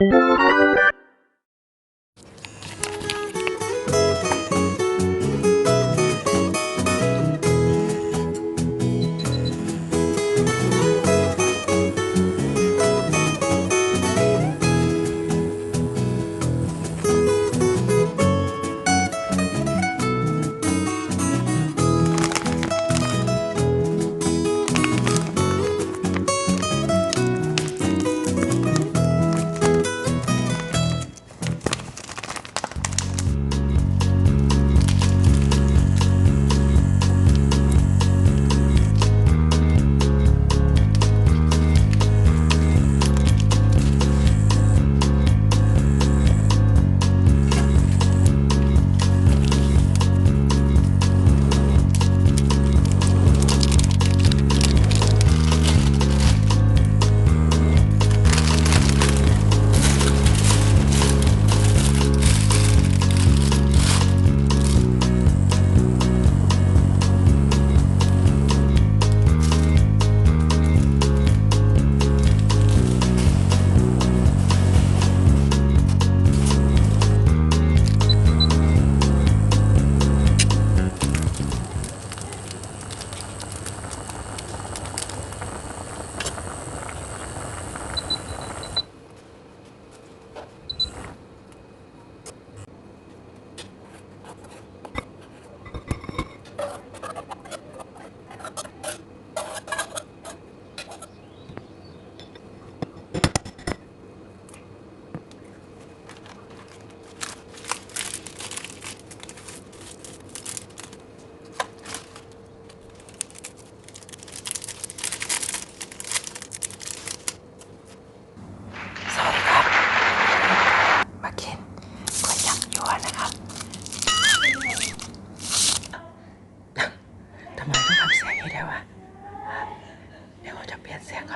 ส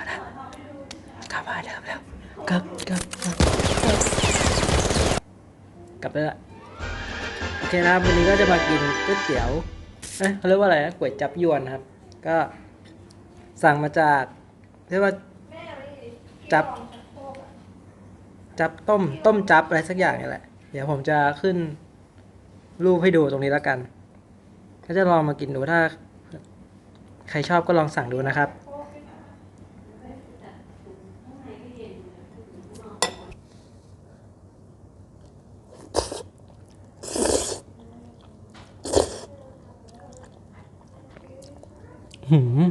นเสียงก่อนนะกลับมาเดิมแล้วกลับกลับกลับกลับไปละโอเคนะครับวันนี้ก็จะมากินก๋วยเตี๋ยวเอ้ยเขาเรียกว่าอะไรนะก๋วยจับยวนครับ ก็สั่งมาจากเรียกว่าจับ จับต้มต้มจับอะไรสักอย่างนี่แหละ เดี๋ยวผมจะขึ้นรูปให้ดูตรงนี้แล้วกัน ก็จะลองมากินดูถ้า ใครชอบก็ลองสั่งดูนะครับ หืม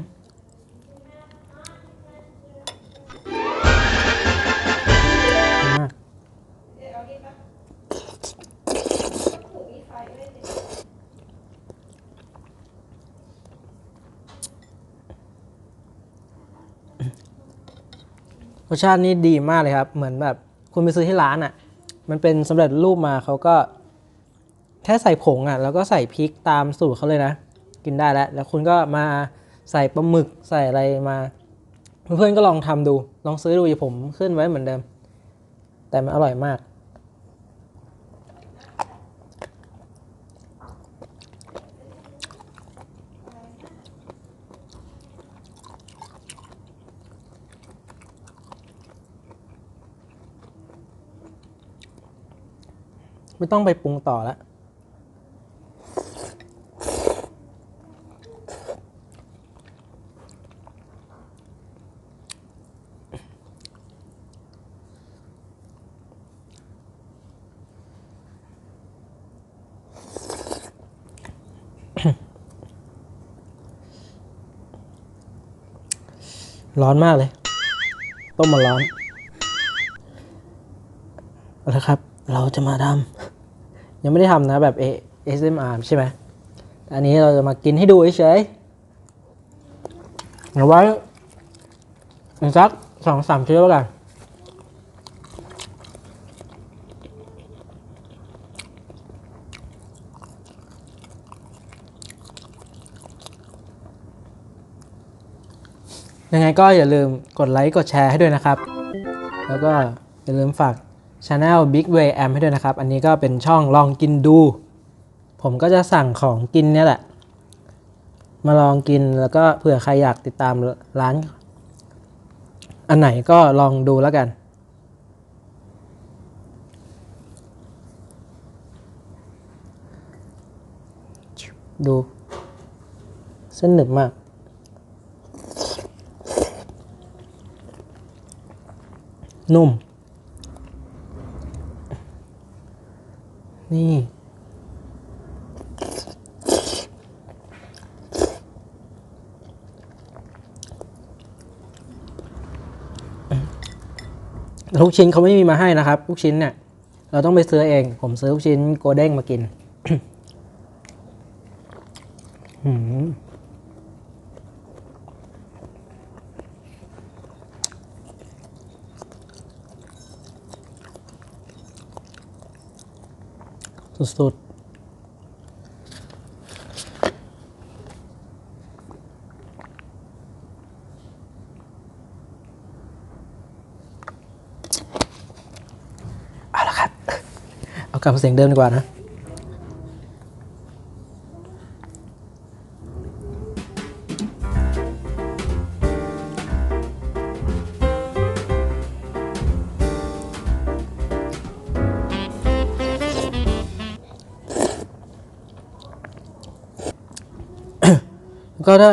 รสชาตินี่ดีมากเลยครับ เหมือนแบบคุณไปซื้อที่ร้านอะ่ะ มันเป็นสำเร็จรูปมาเขาก็ แค่ใส่ผงอะ่ะ แล้วก็ใส่พริกตามสูตรเขาเลยนะ กินได้แล้ว แล้วคุณก็มา ใส่ปลาหมึกใส่อะไรมาเพื่อนๆก็ลองทำดู ลองซื้อดูอย่าผมขึ้นไว้เหมือนเดิม แต่มันอร่อยมาก ไม่ต้องไปปรุงต่อแล้ว ร้อนมากเลย ต้มมาร้อนเอาละครับ เราจะมาทำยังไม่ได้ทำนะแบบ A- ASMR ใช่ไหมอันนี้เราจะมากินให้ดูเฉยๆเอาไว้สักสองสามชิ้นแล้วกัน ยังไงก็อย่าลืมกดไลค์กดแชร์ให้ด้วยนะครับ แล้วก็อย่าลืมฝากช anel Big Way Am ให้ด้วยนะครับ อันนี้ก็เป็นช่องลองกินดู ผมก็จะสั่งของกินเนี่ยแหละ มาลองกินแล้วก็เผื่อใครอยากติดตามร้าน อันไหนก็ลองดูแล้วกัน ดู เส้นหนึบมาก นุ่ม นี่ ลูกชิ้นเขาไม่มีมาให้นะครับ ลูกชิ้นเนี่ย เราต้องไปซื้อเอง ผมซื้อลูกชิ้นโกเด้งมากินหืม สุดๆ เอาละครับ เอากลับเสียงเดิมดีกว่านะ ก็ถ้า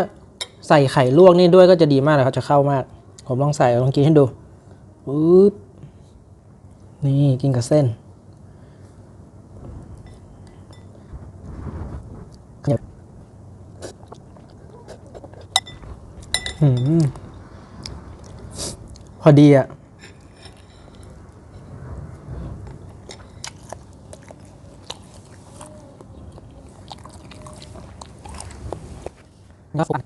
ใส่ไข่ลวกนี่ด้วยก็จะดีมากเลยครับจะเข้ามาก ผมลองใส่ลองกินให้ดูปึ๊บนี่กินกับเส้นพอดีอะ ครับผม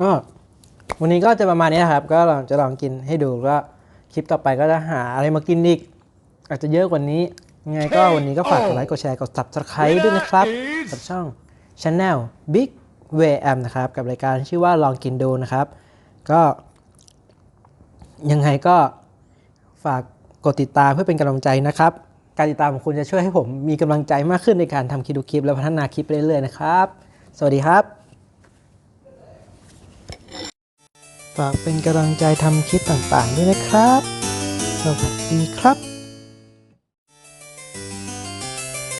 ก็วันนี้ก็จะประมาณนี้นะครับ ก็ลองจะลองกินให้ดูก็คลิปต่อไปก็จะหาอะไรมากินอีก อาจจะเยอะกว่านี้ยังไงก็วันนี้ก็ฝากกดไลค์กดแชร์กด subscribe ด้วยนะครับกับช่อง Channel Big w a m นะครับกับรายการชื่อว่าลองกินดูนะครับ ก็ยังไงก็ฝากกดติดตามเพื่อเป็นกำลังใจนะครับ การติดตามของคุณจะช่วยให้ผมมีกำลังใจมากขึ้นในการทำคลิปดูคลิป และพัฒนาคลิปไปเรื่อยๆนะครับ สวัสดีครับ ฝากเป็นกำลังใจทำคลิปต่างๆด้วยนะครับ สวัสดีครับ